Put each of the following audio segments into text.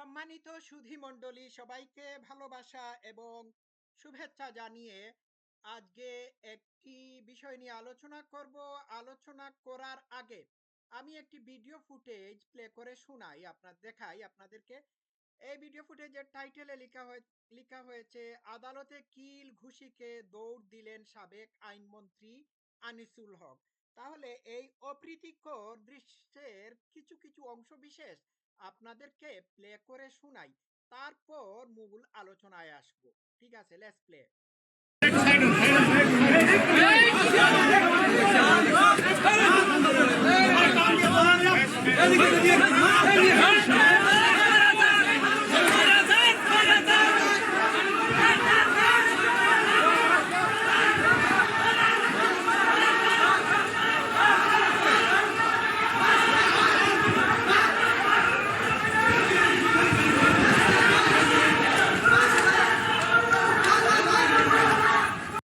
সম্মানিত সুধী মণ্ডলী, সবাইকে ভালোবাসা এবং শুভেচ্ছা জানিয়ে আজকে একটি বিষয় নিয়ে আলোচনা করব। আলোচনা করার আগে আমি একটি ভিডিও ফুটেজ প্লে করে শোনাই, আপনার দেখাই আপনাদেরকে। এই ভিডিও ফুটেজের টাইটেলে লেখা হয়ে, লেখা হয়েছে, আদালতে কিল ঘুষিকে দৌড় দিলেন সাবেক আইনমন্ত্রী আনিসুল হক। তাহলে এই অপ্রীতিকর দৃশ্যের কিছু কিছু অংশ বিশেষ আপনাদেরকে প্লে করে শোনাই তারপর মূল আলোচনায় আসব। ঠিক আছে? লেটস প্লে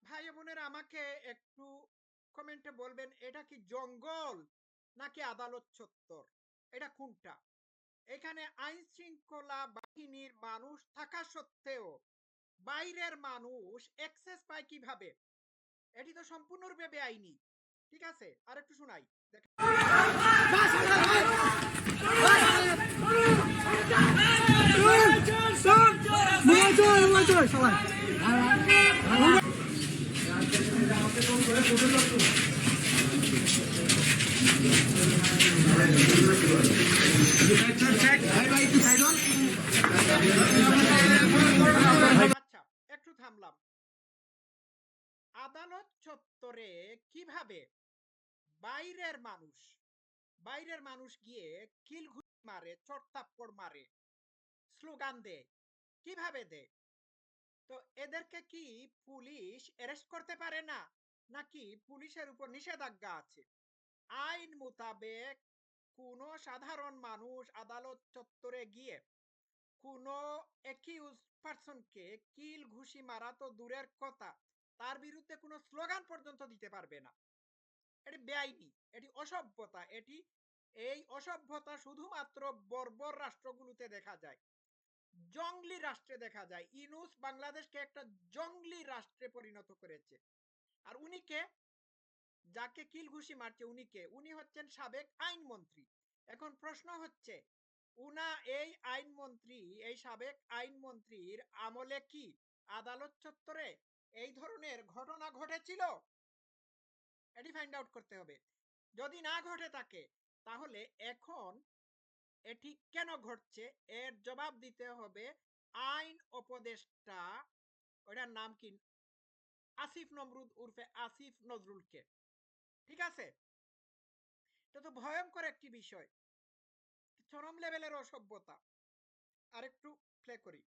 ভাই বোনেরা আমাকে একটু কমেন্টে বলবেন এটা কি জঙ্গল নাকি চত্বর এটা কোনটা? এখানে আইন শৃঙ্খলা বাহিনীর মানুষ থাকা সত্ত্বেও বাইরের মানুষ অ্যাক্সেস পায় কীভাবে? এটি তো সম্পূর্ণরূপে বেআইনি। ঠিক আছে? আর একটু শোনাই। দেখেন আচ্ছা আদালত চত্বরে কীভাবে বাইরের মানুষ বাইরের মানুষ গিয়ে কিলঘুষ মারে চড়তাপ্পড় মারে, স্লোগান দেয়, কীভাবে দেয়? তো এদেরকে কি পুলিশ অ্যারেস্ট করতে পারে না? নাকি পুলিশের উপর নিষেধাজ্ঞা আছে? আইন মোতাবেক কোনো সাধারণ মানুষ আদালত চত্বরে গিয়ে, কোনো একিউজ পার্সনকে কিল ঘুষি মারা তো দূরের কথা, তার বিরুদ্ধে কোনো স্লোগান পর্যন্ত দিতে পারবে না। এটি বেআইনি, এটি অসভ্যতা, এটি, এই অসভ্যতা শুধুমাত্র বর্বর রাষ্ট্রগুলোতে দেখা যায়। জঙ্গলি রাষ্ট্রে দেখা যায়। ইনুস বাংলাদেশকে একটা জঙ্গলি রাষ্ট্রে পরিণত করেছে। আর উনিকে যাকে কিল ঘুষি মারছে উনিকে, উনি হচ্ছেন সাবেক আইনমন্ত্রী। এখন প্রশ্ন হচ্ছে, উনা এই আইনমন্ত্রী, এই সাবেক আইনমন্ত্রীর আমলে কি আদালত চত্বরে এই ধরনের ঘটনা ঘটেছিল? এটি ফাইন্ড আউট করতে হবে। যদি না ঘটে থাকে, তাহলে এখন এটি কেন ঘটছে? এর জবাব দিতে হবে আইন উপদেষ্টা ওটার নাম কি? আসিফ নমরুদ উর্ফে আসিফ নজরুলকে। ঠিক আছে? এটা তো ভয়ঙ্কর একটি বিষয়। চরম লেভেলের অসভ্যতা। আর একটু প্লে করি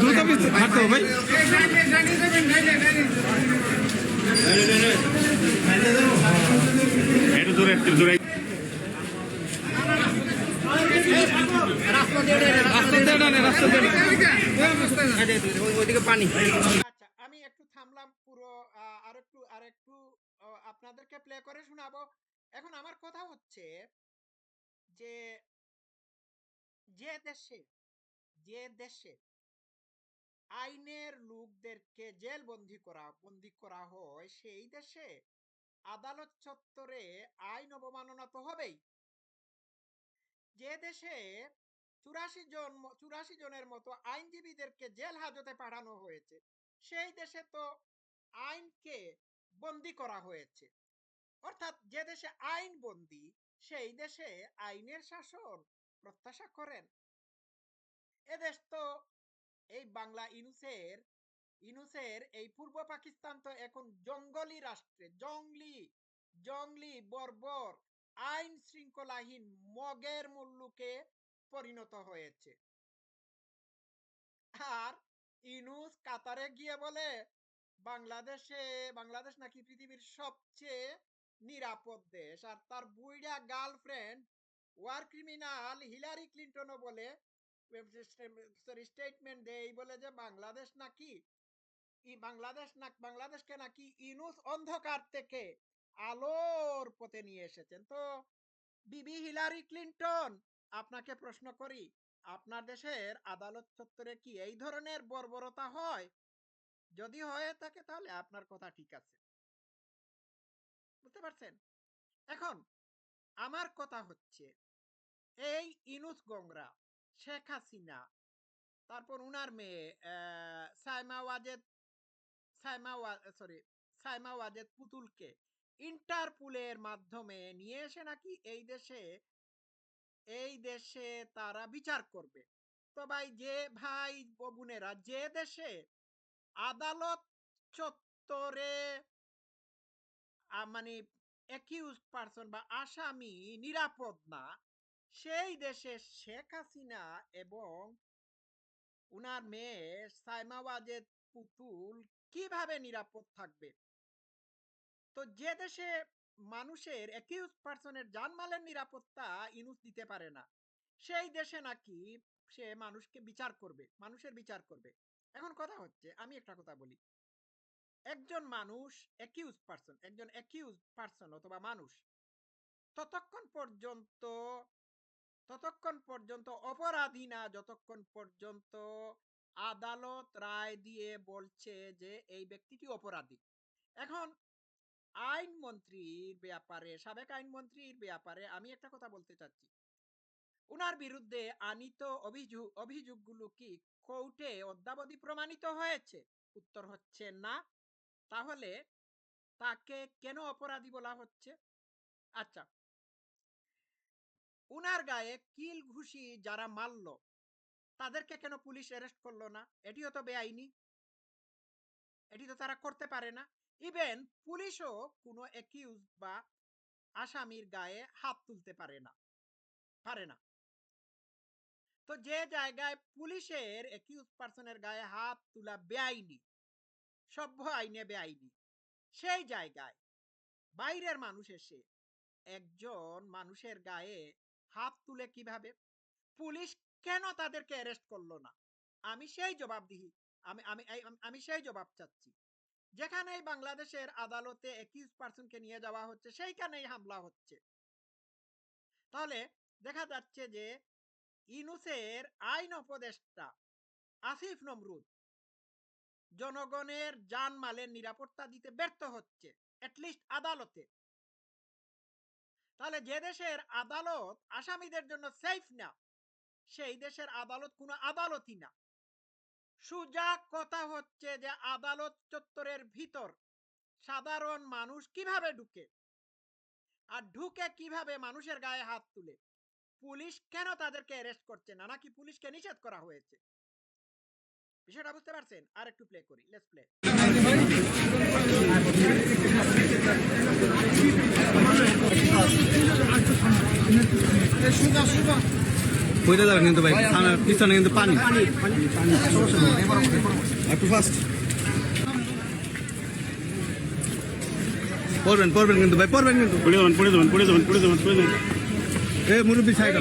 দ্রুত ভাই একটু দূরে একটু দূরে রাস্তা দিয়ে টানে, রাস্তা দিয়ে টানে। ওইদিকে পানি আচ্ছা আমি একটু থামলাম পুরো আর একটু আর একটু আপনাদেরকে প্লে করে শোনাবো এখন আমার কথা হচ্ছে যে যে দেশে যে দেশে আইনের লোকদেরকে জেল বন্দি করা বন্দি করা হয় সেই দেশে? আদালত চত্বরে আইন অবমাননা তো হবেই। যে দেশে চুরাশি জন চুরাশি জনের মতো আইনজীবীদেরকে জেল হাজতে পাঠানো হয়েছে, সেই দেশে তো আইনকে বন্দি করা হয়েছে। অর্থাৎ যে দেশে আইন বন্দি, সেই দেশে আইনের শাসন প্রত্যাশা করেন। এদেশ তো এই বাংলা ইনুসের ইনুসের এই পূর্ব পাকিস্তান তো এখন জঙ্গলি রাষ্ট্রে, জঙ্গলি জঙ্গলি বর্বর, আইন শৃঙ্খলাহীন মগের মুল্লুকে পরিণত হয়েছে। আর ইনুস কাতারে গিয়ে বলে, বাংলাদেশে, বাংলাদেশ নাকি পৃথিবীর সবচেয়ে নিরাপদ দেশ। আর তার বুইড়া গার্লফ্রেন্ড ওয়ার ক্রিমিনাল হিলারি ক্লিন্টনও বলে সরি, স্টেটমেন্ট দেয় বলে যে, বাংলাদেশ নাকি ই বাংলাদেশ না, বাংলাদেশকে নাকি ইনুস অন্ধকার থেকে আলোর পথে নিয়ে এসেছেন। তো বিবি হিলারি ক্লিনটন, আপনাকে প্রশ্ন করি, আপনার দেশের আদালত চত্বরে কি এই ধরনের বর্বরতা হয়? যদি হয়ে থাকে তাহলে আপনার কথা ঠিক আছে। বুঝতে পারছেন? এখন আমার কথা হচ্ছে, এই ইনুস গংরা, শেখ হাসিনা, তারপর উনার মেয়ে সাইমা ওয়াজেদ সাইমা সরি সাইমা ওয়াজেদ পুতুলকে ইন্টারপুলের মাধ্যমে নিয়ে এসে নাকি এই দেশে এই দেশে তারা বিচার করবে। তো ভাই, যে ভাই যে দেশে আদালত চত্বরে মানে অ্যাকিউজ বা আসামি নিরাপদ না, সেই দেশে শেখ হাসিনা এবং উনার মেয়ে সাইমা ওয়াজেদ পুতুল কীভাবে নিরাপদ থাকবে? তো যে দেশে মানুষের অ্যাকিউজ পারসনের জানমালের নিরাপত্তা ইনুস দিতে পারে না, সেই দেশে নাকি সে মানুষকে বিচার করবে, মানুষের বিচার করবে। এখন কথা হচ্ছে, আমি একটা কথা বলি। একজন মানুষ অ্যাকিউজ পারসন একজন অ্যাকিউজ পারসন অথবা মানুষ, ততক্ষণ পর্যন্ত ততক্ষণ পর্যন্ত অপরাধী না, যতক্ষণ পর্যন্ত আদালত রায় দিয়ে বলছে যে, এই ব্যক্তিটি অপরাধী। এখন আইনমন্ত্রীর ব্যাপারে, সাবেক আইনমন্ত্রীর ব্যাপারে আমি একটা কথা বলতে চাচ্ছি। উনার বিরুদ্ধে আনিত অভিযোগ অভিযোগগুলো কি কোর্টে অদ্যাবধি প্রমাণিত হয়েছে? উত্তর হচ্ছে না। তাহলে তাকে কেন অপরাধী বলা হচ্ছে? আচ্ছা। উনার গায়ে কিল ঘুষি যারা মারল তাদেরকে কেন পুলিশ অ্যারেস্ট করল না? এটিও তো বেআইনি। এটি তো তারা করতে পারে না। ইভেন পুলিশও কোনো অ্যাকিউজ বা আসামির গায়ে হাত তুলতে পারে না। পারে না। তো যে জায়গায় পুলিশের অ্যাকিউজ পার্সনের গায়ে হাত তোলা বেআইনি, সভ্য আইনে বেআইনি, সেই জায়গায় বাইরের মানুষ এসে একজন মানুষের গায়ে হাত তুলে কীভাবে? পুলিশ কেন তাদেরকে অ্যারেস্ট করল না? আমি সেই জবাব দিই আমি আমি আমি সেই জবাব চাচ্ছি। যেখানেই বাংলাদেশের আদালতে একিউজ পার্সনকে নিয়ে যাওয়া হচ্ছে, সেইখানেই হামলা হচ্ছে। তাহলে দেখা যাচ্ছে যে ইনুসের আইন উপদেষ্টা আসিফ নমরুদ জনগণের জানমালের নিরাপত্তা দিতে ব্যর্থ হচ্ছে অ্যাটলিস্ট আদালতে। তাহলে যে দেশের আদালত আসামিদের জন্য সেফ না সেই দেশের আদালত কোনো আদালতই না। সুজা কথা হচ্ছে যে আদালত চত্বরের ভিতর সাধারণ মানুষ কীভাবে ঢুকে? আর ঢুকে কীভাবে মানুষের গায়ে হাত তুলে? পুলিশ কেন তাদেরকে অ্যারেস্ট করছে না? নাকি পুলিশকে নিষেধ করা হয়েছে? বিষয়টা বুঝতে পারছেন? আর একটু প্লে করি। লেটস প্লে পড়ে যাবে কিন্তু ভাই সামনে পিছনে কিন্তু পানি। একটু ফাস্ট পড়বেন পড়বেন কিন্তু ভাই পড়বেন কিন্তু। পড়ে যাবেন পড়ে যাবেন পড়ে যাবেন পড়ে যাবেন পড়ে যাবেন। এ মুরব্বী সাইড না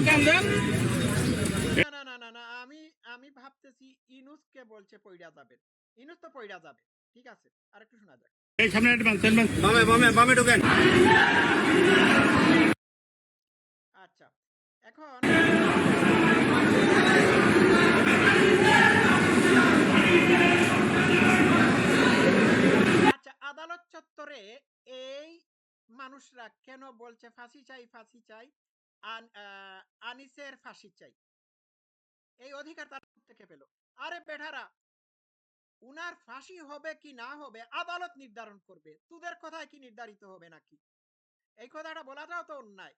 না না না না আমি আমি ভাবতেছি ইনুসকে বলছে পইড়া যাবে। ইনুস তো পইড়া যাবে ঠিক আছে? আর একটু শোনা যাক। এই সামনে বান বান বামে বামে বামে ঢোকেন। আদালত চত্বরে এই মানুষরা কেন বলছে ফাঁসি চাই ফাঁসি চাই? আনিসের ফাঁসি চাই। এই অধিকার তার থেকে পেল। আরে বেঠারা উনার ফাঁসি হবে কি না হবে আদালত নির্ধারণ করবে। তোদের কথায় কি নির্ধারিত হবে নাকি? এই কথাটা বলাটাও তো অন্যায়।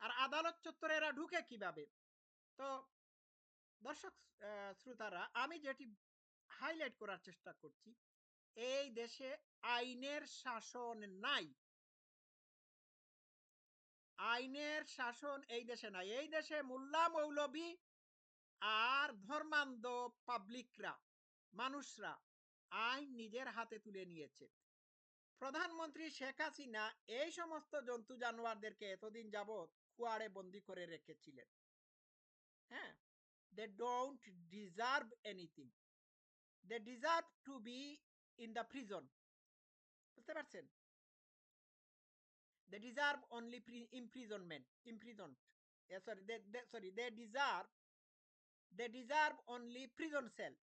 আর আদালত চত্বরে এরা ঢুকে কীভাবে? তো দর্শক শ্রোতারা, আমি যেটি হাইলাইট করার চেষ্টা করছি এই দেশে আইনের শাসন নাই। আইনের শাসন এই দেশে নাই। এই দেশে মোল্লা মৌলবী আর ধর্মান্ধ পাবলিকরা, মানুষরা আইন নিজের হাতে তুলে নিয়েছে। প্রধানমন্ত্রী শেখ হাসিনা এই সমস্ত জন্তু জানোয়ারদেরকে এতদিন যাবৎ কুয়ারে বন্দি করে রেখেছিলেন। হ্যাঁ they don't deserve anything they deserve to be in the prison বুঝতে পারছেন? They deserve only imprisonment imprison sorry they sorry they deserve they deserve only prison cell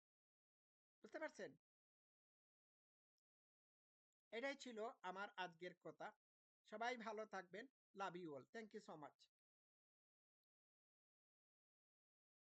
বুঝতে পারছেন? এটাই ছিল আমার আজকের কথা। সবাই ভালো থাকবেন। Love you all thank you so much